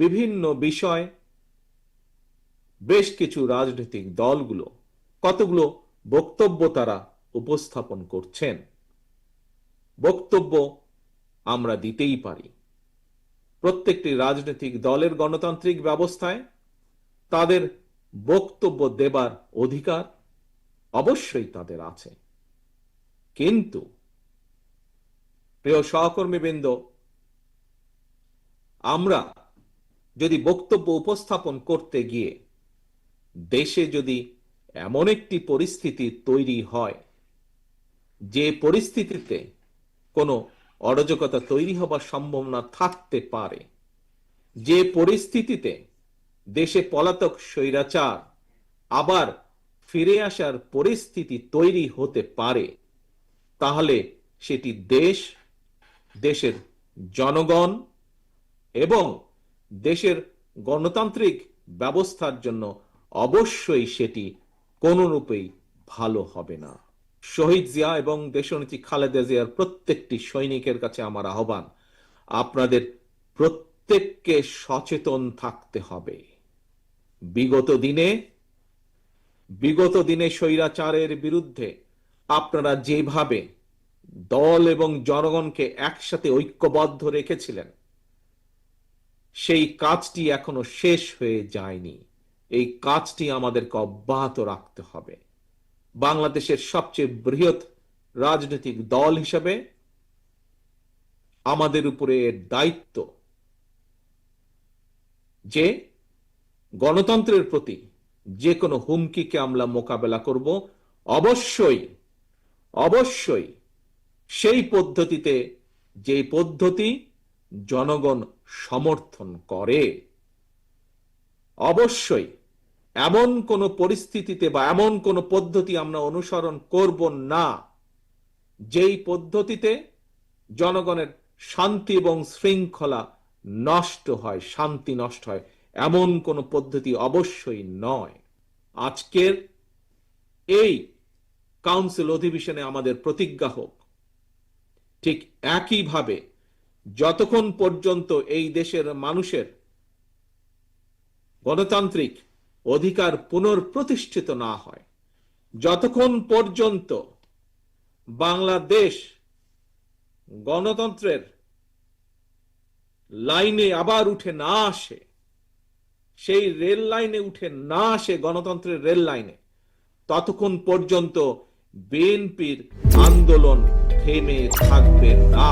বিভিন্ন বিষয়, বেশ কিছু রাজনৈতিক দলগুলো, কতগুলো বক্তব্য তারা উপস্থাপন করছেন। বক্তব্য আমরা দিতেই পারি। প্রত্যেকটি রাজনৈতিক দলের গণতান্ত্রিক ব্যবস্থায় তাদের বক্তব্য দেবার অধিকার অবশ্যই তাদের আছে। কিন্তু প্রিয় সহকর্মীবৃন্দ, আমরা যদি বক্তব্য উপস্থাপন করতে গিয়ে দেশে যদি এমন একটি পরিস্থিতি তৈরি হয়, যে পরিস্থিতিতে কোনো অরাজকতা তৈরি হবার সম্ভাবনা থাকতে পারে, যে পরিস্থিতিতে দেশে পলাতক স্বৈরাচার আবার ফিরে আসার পরিস্থিতি তৈরি হতে পারে, তাহলে সেটি দেশ, দেশের জনগণ এবং দেশের গণতান্ত্রিক ব্যবস্থার জন্য অবশ্যই সেটি কোনরূপেই ভালো হবে না। শহীদ জিয়া এবং দেশনেত্রী খালেদা জিয়ার প্রত্যেকটি সৈনিকের কাছে আমার আহ্বান, আপনাদের প্রত্যেককে সচেতন থাকতে হবে। বিগত দিনে বিগত দিনে স্বৈরাচারের বিরুদ্ধে আপনারা যেভাবে দল এবং জনগণকে একসাথে ঐক্যবদ্ধ রেখেছিলেন সেই কাজটি এখনও শেষ হয়ে যায়নি। এই কাজটি আমাদেরকে অব্যাহত রাখতে হবে। বাংলাদেশের সবচেয়ে বৃহৎ রাজনৈতিক দল হিসেবে আমাদের উপরে দায়িত্ব যে গণতন্ত্রের প্রতি যে কোনো হুমকিকে আমরা মোকাবেলা করব, অবশ্যই অবশ্যই সেই পদ্ধতিতে যে পদ্ধতি জনগণ সমর্থন করে। অবশ্যই এমন কোন পরিস্থিতিতে বা এমন কোন পদ্ধতি আমরা অনুসরণ করব না, যেই পদ্ধতিতে জনগণের শান্তি এবং শৃঙ্খলা নষ্ট হয়, শান্তি নষ্ট হয়, এমন কোন পদ্ধতি অবশ্যই নয়। আজকের এই কাউন্সিল অধিবেশনে আমাদের প্রতিজ্ঞা হোক, ঠিক একইভাবে যতক্ষণ পর্যন্ত এই দেশের মানুষের গণতান্ত্রিক অধিকার পুনর্প্রতিষ্ঠিত না হয়, যতক্ষণ পর্যন্ত বাংলাদেশ গণতন্ত্রের লাইনে আবার উঠে না আসে, সেই রেল লাইনে উঠে না আসে গণতন্ত্রের রেল লাইনে, ততক্ষণ পর্যন্ত বিএনপির আন্দোলন থেমে থাকবে না।